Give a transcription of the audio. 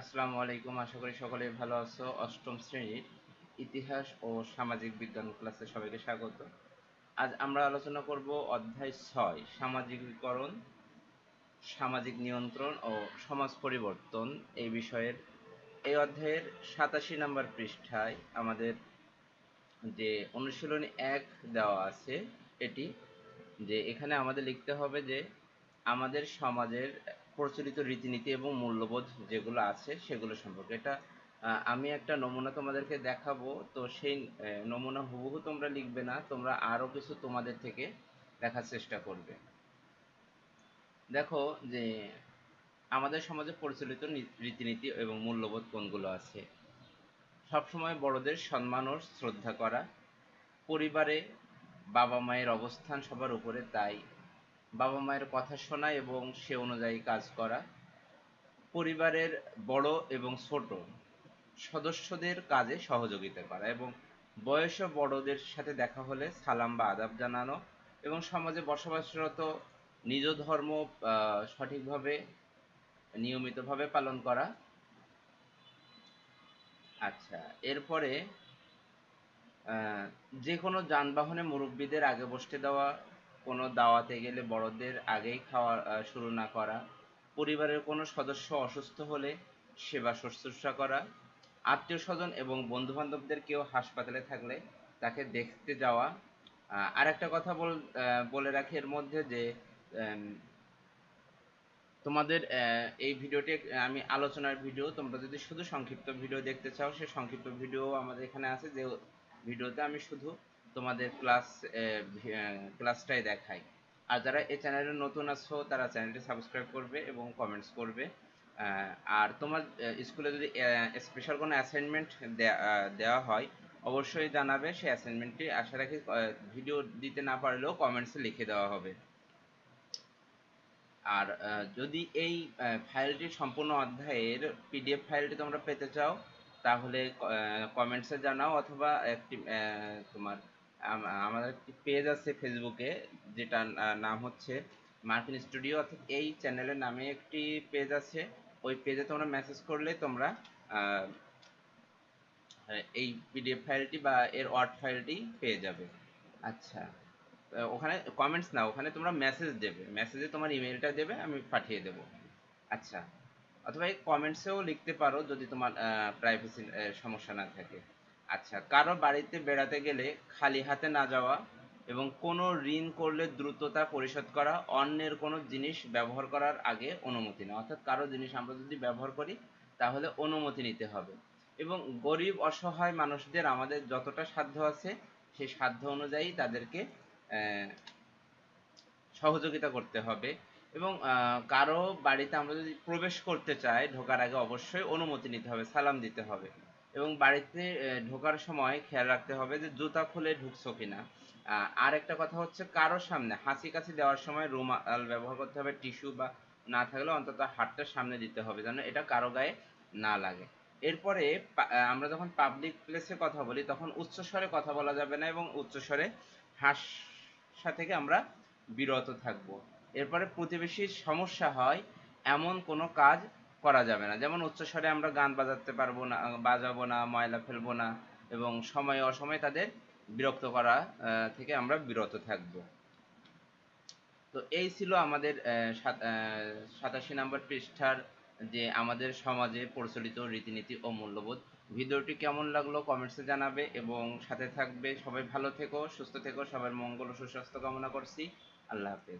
আসসালামু আলাইকুম, আশা করি সকলে ভালো আছো। অষ্টম শ্রেণির ইতিহাস ও সামাজিক বিজ্ঞান ক্লাসে সবাইকে স্বাগত। আজ আমরা আলোচনা করব অধ্যায় ছয়, সামাজিকীকরণ, সামাজিক নিয়ন্ত্রণ ও সমাজ পরিবর্তন এই বিষয়ের। এই অধ্যায়ের সাতাশি নম্বর পৃষ্ঠায় আমাদের যে অনুশীলনী এক দেওয়া আছে, এটি যে এখানে আমাদের লিখতে হবে যে আমাদের সমাজের প্রচলিত রীতিনীতি এবং মূল্যবোধ যেগুলো আছে সেগুলো সম্পর্কে। এটা আমি একটা নমুনা তোমাদেরকে দেখাবো। তো সেই নমুনা হুবহু তোমরা লিখবে না, তোমরা আরও কিছু তোমাদের থেকে দেখার চেষ্টা করবে। দেখো যে, আমাদের সমাজে প্রচলিত রীতিনীতি এবং মূল্যবোধ কোনগুলো আছে? সবসময় বড়দের সম্মান ও শ্রদ্ধা করা, পরিবারে বাবা মায়ের অবস্থান সবার উপরে তাই বাবা মায়ের কথা শোনা এবং সে অনুযায়ী কাজ করা। পরিবারের বড় এবং ছোট সদস্যদের কাজে সহযোগিতা করা এবং বয়স বড়দের সাথে দেখা হলে সালাম বা আদাব জানানো এবং সমাজে বসবাসরত নিজ ধর্ম সঠিকভাবে, নিয়মিতভাবে পালন করা। আচ্ছা এরপরে যে কোনো যানবাহনে মুরব্বীদের আগে বসতে দেওয়া কোনো দাওয়াতে গেলে বড়দের আগেই খাওয়া শুরু না করা, পরিবারের কোনো সদস্য অসুস্থ হলে সেবা শুশ্রূষা করা, আত্মীয় স্বজন এবং বন্ধু বান্ধবদের কেউ হাসপাতালে থাকলে তাকে দেখতে যাওয়া আর একটা কথা বল বলে রাখি এর মধ্যে যে তোমাদের এই ভিডিওটি, আমি আলোচনার ভিডিও, তোমরা যদি শুধু সংক্ষিপ্ত ভিডিও দেখতে চাও, সে সংক্ষিপ্ত ভিডিও আমাদের এখানে আছে, যে ভিডিওতে আমি শুধু তোমাদের ক্লাস ক্লাসটাই দেখাই। আর যারা এই চ্যানেলে নতুন আছো, তারা চ্যানেলটি সাবস্ক্রাইব করবে এবং কমেন্টস করবে। আর তোমার স্কুলে যদি স্পেশাল কোনো অ্যাসাইনমেন্ট দেওয়া হয়, অবশ্যই জানাবে। সেই অ্যাসাইনমেন্টটি আশা রাখি ভিডিও দিতে না পারলেও কমেন্টসে লিখে দেওয়া হবে। আর যদি এই ফাইলটি সম্পূর্ণ অধ্যায়ের পিডিএফ ফাইলটি তোমরা পেতে চাও, তাহলে কমেন্টসে জানাও অথবা একটি তোমার আমাদের একটি পেজ আছে ফেসবুকে যেটা নাম হচ্ছে মার্কিন স্টুডিও অর্থাৎ এই চ্যানেলের নামে একটি পেজ আছে। ওই পেজে তোমরা মেসেজ করলে তোমরা এই পিডিএফ ফাইলটি বা এর ওয়ার্ড ফাইলটি পেয়ে যাবে। আচ্ছা ওখানে কমেন্টস না ওখানে তোমরা মেসেজ দেবে। মেসেজে তোমার ইমেলটা দেবে, আমি পাঠিয়ে দেবো। আচ্ছা অথবা এই কমেন্টসেও লিখতে পারো যদি তোমার প্রাইভেসি সমস্যা না থাকে। আচ্ছা কারও বাড়িতে বেড়াতে গেলে খালি হাতে না যাওয়া এবং কোনো ঋণ করলে দ্রুততা পরিশোধ করা, অন্যের কোনো জিনিস ব্যবহার করার আগে অনুমতি নেওয়া। অর্থাৎ কারও জিনিস আমরা যদি ব্যবহার করি, তাহলে অনুমতি নিতে হবে। এবং গরিব, অসহায় মানুষদের আমাদের যতটা সাধ্য আছে সেই সাধ্য অনুযায়ী তাদেরকে সহযোগিতা করতে হবে। এবং কারও বাড়িতে আমরা যদি প্রবেশ করতে চাই, ঢোকার আগে অবশ্যই অনুমতি নিতে হবে, সালাম দিতে হবে। এবং বাড়িতে ঢোকার সময় খেয়াল রাখতে হবে যে জুতা খুলে ঢুকছো কিনা। আর একটা কথা হচ্ছে কারও সামনে, হাসি কাশি দেওয়ার সময় রুমাল ব্যবহার করতে হবে, টিস্যু বা না থাকলে অন্তত হাতটা সামনে দিতে হবে যেন এটা কারও গায়ে না লাগে। এরপরে আমরা যখন পাবলিক প্লেসে কথা বলি, তখন উচ্চস্বরে কথা বলা যাবে না এবং উচ্চস্বরে হাসা থেকে আমরা বিরত থাকব। এরপরে প্রতিবেশীর সমস্যা হয়, এমন কোনো কাজ করা যাবে না। যেমন উচ্চস্বরে আমরা গান বাজাতে পারব না, বাজাবো না, ময়লা ফেলব না এবং সময় অসময়ে তাদের বিরক্ত করা থেকে আমরা বিরত থাকব। তো এই ছিল আমাদের সাতাশি নম্বর পৃষ্ঠার যে আমাদের সমাজে প্রচলিত রীতিনীতি ও মূল্যবোধ। ভিডিওটি কেমন লাগল কমেন্টসে জানাবে এবং সাথে থাকবে। সবাই ভালো থেকো, সুস্থ থেকো, সবার মঙ্গল ও সুস্বাস্থ্য কামনা করছি। আল্লাহ হাফেজ।